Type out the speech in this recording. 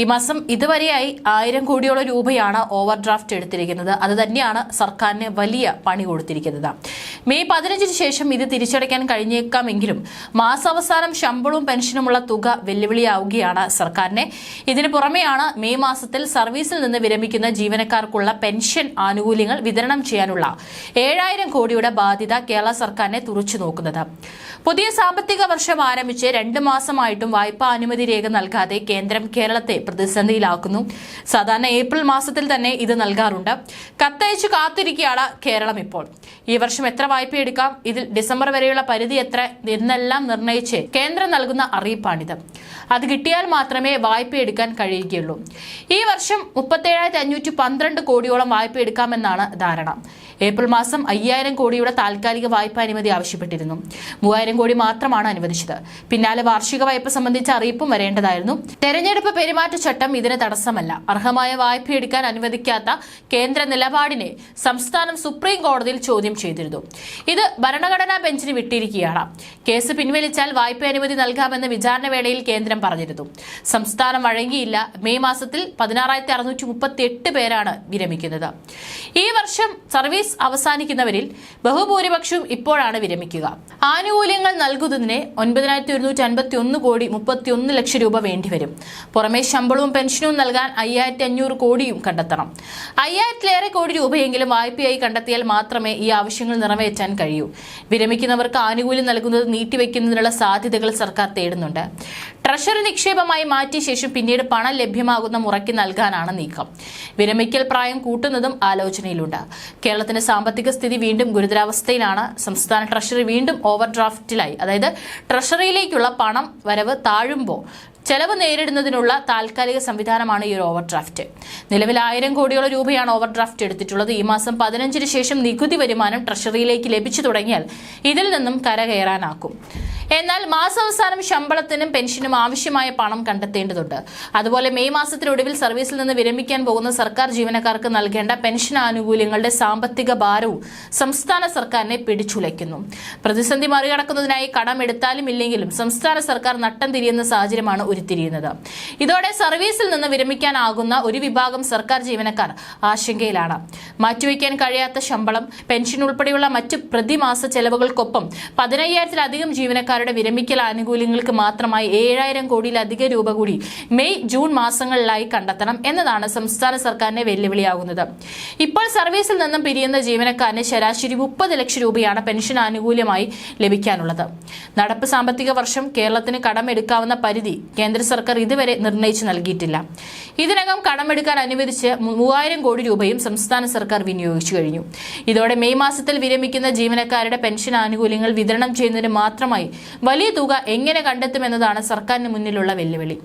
ഈ മാസം ഇതുവരെയായി ആയിരം കോടിയോളം രൂപയാണ് ഓവർ ഡ്രാഫ്റ്റ് എടുത്തിരിക്കുന്നത്. അത് തന്നെയാണ് സർക്കാരിന് വലിയ പണി കൊടുത്തിരിക്കുന്നത്. മെയ് പതിനഞ്ചിന് ശേഷം ഇത് തിരിച്ചടയ്ക്കാൻ കഴിഞ്ഞേക്കാമെങ്കിലും മാസാവസാനം ശമ്പളവും പെൻഷനുമുള്ള തുക വെല്ലുവിളിയാവുകയാണ് സർക്കാരിനെ. ഇതിനു പുറമെയാണ് മെയ് മാസത്തിൽ സർവീസിൽ നിന്ന് വിരമിക്കുന്ന ജീവനക്കാർക്കുള്ള പെൻഷൻ ആനുകൂല്യങ്ങൾ വിതരണം ചെയ്യാനുള്ള ഏഴായിരം കോടിയുടെ ബാധ്യത കേരള സർക്കാരിനെ തുറച്ചു നോക്കുന്നത്. പുതിയ സാമ്പത്തിക വർഷം ആരംഭിച്ച് രണ്ട് മാസമായിട്ടും വായ്പാ അനുമതി രേഖ നൽകാതെ കേന്ദ്രം കേരളത്തെ പ്രതിസന്ധിയിലാക്കുന്നു. സാധാരണ ഏപ്രിൽ മാസത്തിൽ തന്നെ ഇത് നൽകാറുണ്ട്. കത്തയച്ചു കാത്തിരിക്കുകയാണ് കേരളം ഇപ്പോൾ. ഈ വർഷം എത്ര വായ്പ എടുക്കാം. ഇതിൽ ഡിസംബർ വരെയുള്ള പരിധി എത്ര എന്നെല്ലാം നിർണയിച്ച് കേന്ദ്രം നൽകുന്ന അറിയിപ്പാണിത്. അത് കിട്ടിയാൽ മാത്രമേ വായ്പ എടുക്കാൻ കഴിയുകയുള്ളൂ. ഈ വർഷം മുപ്പത്തേഴായിരത്തി അഞ്ഞൂറ്റി പന്ത്രണ്ട് കോടിയോളം വായ്പ എടുക്കാമെന്നാണ് ധാരണ. ഏപ്രിൽ മാസം അയ്യായിരം കോടിയുടെ താൽക്കാലിക വായ്പ അനുമതി ആവശ്യപ്പെട്ടിരുന്നു. മൂവായിരം കോടി മാത്രമാണ് അനുവദിച്ചത്. പിന്നാലെ വാർഷിക വായ്പ സംബന്ധിച്ച അറിയിപ്പും വരേണ്ടതായിരുന്നു. തെരഞ്ഞെടുപ്പ് പെരുമാറ്റച്ചട്ടം ഇതിന് തടസ്സമല്ല. അർഹമായ വായ്പ എടുക്കാൻ അനുവദിക്കാത്ത കേന്ദ്ര നിലപാടിനെ സംസ്ഥാനം സുപ്രീം കോടതിയിൽ ചോദ്യം ചെയ്തിരുന്നു. ഇത് ഭരണഘടനാ ബെഞ്ചിന് വിട്ടിരിക്കുകയാണ്. കേസ് പിൻവലിച്ചാൽ വായ്പ അനുമതി നൽകാമെന്ന് വിചാരണ വേളയിൽ കേന്ദ്രം പറഞ്ഞിരുന്നു. സംസ്ഥാനം വഴങ്ങിയില്ല. മെയ് മാസത്തിൽ പതിനാറായിരത്തി അറുന്നൂറ്റി മുപ്പത്തി എട്ട് പേരാണ് വിരമിക്കുന്നത്. ഈ വർഷം സർവീസ് അവസാനിക്കുന്നവരിൽ ബഹുഭൂരിപക്ഷവും ഇപ്പോഴാണ് വിരമിക്കുക. ആനുകൂല്യങ്ങൾ നൽകുന്നതിന് ഒൻപതിനായിരത്തി ഒരുന്നൂറ്റി അൻപത്തി ഒന്ന് കോടി മുപ്പത്തി ഒന്ന് ലക്ഷം രൂപ വേണ്ടിവരും. പുറമെ ശമ്പളവും പെൻഷനും നൽകാൻ അയ്യായിരത്തി അഞ്ഞൂറ് കോടിയും കണ്ടെത്തണം. അയ്യായിരത്തിലേറെ കോടി രൂപയെങ്കിലും വായ്പയായി കണ്ടെത്തിയാൽ മാത്രമേ ഈ ആവശ്യങ്ങൾ നിറവേറ്റാൻ കഴിയൂ. വിരമിക്കുന്നവർക്ക് ആനുകൂല്യം നൽകുന്നത് നീട്ടിവെക്കുന്നതിനുള്ള സാധ്യതകൾ സർക്കാർ തേടുന്നുണ്ട്. ട്രഷറി നിക്ഷേപമായി മാറ്റിയ ശേഷം പിന്നീട് പണം ലഭ്യമാകുന്ന മുറയ്ക്ക് നൽകാനാണ് നീക്കം. വിരമിക്കൽ പ്രായം കൂട്ടുന്നതും ആലോചനയിലുണ്ട്. കേരളത്തിന്റെ സാമ്പത്തിക സ്ഥിതി വീണ്ടും ഗുരുതരാവസ്ഥയിലാണ്. സംസ്ഥാന ട്രഷറി വീണ്ടും ഓവർ ഡ്രാഫ്റ്റിലായി അതായത് ട്രഷറിയിലേക്കുള്ള പണം വരവ് താഴുമ്പോൾ ചെലവ് നേരിടുന്നതിനുള്ള താൽക്കാലിക സംവിധാനമാണ് ഈ ഒരു ഓവർ ഡ്രാഫ്റ്റ് നിലവിൽ ആയിരം കോടിയോളം രൂപയാണ് ഓവർ ഡ്രാഫ്റ്റ് എടുത്തിട്ടുള്ളത്. ഈ മാസം പതിനഞ്ചിന് ശേഷം നികുതി വരുമാനം ട്രഷറിയിലേക്ക് ലഭിച്ചു തുടങ്ങിയാൽ ഇതിൽ നിന്നും കരകയറാനാക്കും എന്നാൽ മാസാവസാനം ശമ്പളത്തിനും പെൻഷനും ആവശ്യമായ പണം കണ്ടെത്തേണ്ടതുണ്ട്. അതുപോലെ മെയ് മാസത്തിനൊടുവിൽ സർവീസിൽ നിന്ന് വിരമിക്കാൻ പോകുന്ന സർക്കാർ ജീവനക്കാർക്ക് നൽകേണ്ട പെൻഷൻ ആനുകൂല്യങ്ങളുടെ സാമ്പത്തിക ഭാരവും സംസ്ഥാന സർക്കാരിനെ പിടിച്ചുലയ്ക്കുന്നു. പ്രതിസന്ധി മറികടക്കുന്നതിനായി കടമെടുത്താലും ഇല്ലെങ്കിലും സംസ്ഥാന സർക്കാർ നട്ടം തിരിയുന്ന സാഹചര്യമാണ് ഉരുത്തിരിയുന്നത്. ഇതോടെ സർവീസിൽ നിന്ന് വിരമിക്കാനാകുന്ന ഒരു വിഭാഗം സർക്കാർ ജീവനക്കാർ ആശങ്കയിലാണ്. മാറ്റിവെക്കാൻ കഴിയാത്ത ശമ്പളം പെൻഷൻ ഉൾപ്പെടെയുള്ള മറ്റ് പ്രതിമാസ ചെലവുകൾക്കൊപ്പം പതിനയ്യായിരത്തിലധികം ജീവനക്കാരുടെ വിരമിക്കൽ ആനുകൂല്യങ്ങൾക്ക് മാത്രമായി ഏഴായിരം കോടിയിലധികം രൂപ കൂടി മെയ് ജൂൺ മാസങ്ങളിലായി കണ്ടെത്തണം എന്നതാണ് സംസ്ഥാന സർക്കാരിന്റെ വെല്ലുവിളിയാകുന്നത്. ഇപ്പോൾ സർവീസിൽ നിന്നും പിരിയുന്ന ജീവനക്കാരന് ശരാശരി മുപ്പത് ലക്ഷം രൂപയാണ് പെൻഷൻ ആനുകൂല്യമായി ലഭിക്കാനുള്ളത്. നടപ്പ് സാമ്പത്തിക വർഷം കേരളത്തിന് കടമെടുക്കാവുന്ന പരിധി കേന്ദ്ര സർക്കാർ ഇതുവരെ നിർണയിച്ചു നൽകിയിട്ടില്ല. ഇതിനകം കടമെടുക്കാൻ അനുവദിച്ച് മൂവായിരം കോടി രൂപയും സംസ്ഥാന സർക്കാർ വിനിയോഗിച്ചു കഴിഞ്ഞു. ഇതോടെ മെയ് മാസത്തിൽ വിരമിക്കുന്ന ജീവനക്കാരുടെ പെൻഷൻ ആനുകൂല്യങ്ങൾ വിതരണം ചെയ്യുന്നതിന് മാത്രമായി വലിയ തുക എങ്ങനെ കണ്ടെത്തുമെന്നതാണ് സർക്കാരിന് മുന്നിലുള്ള വെല്ലുവിളി.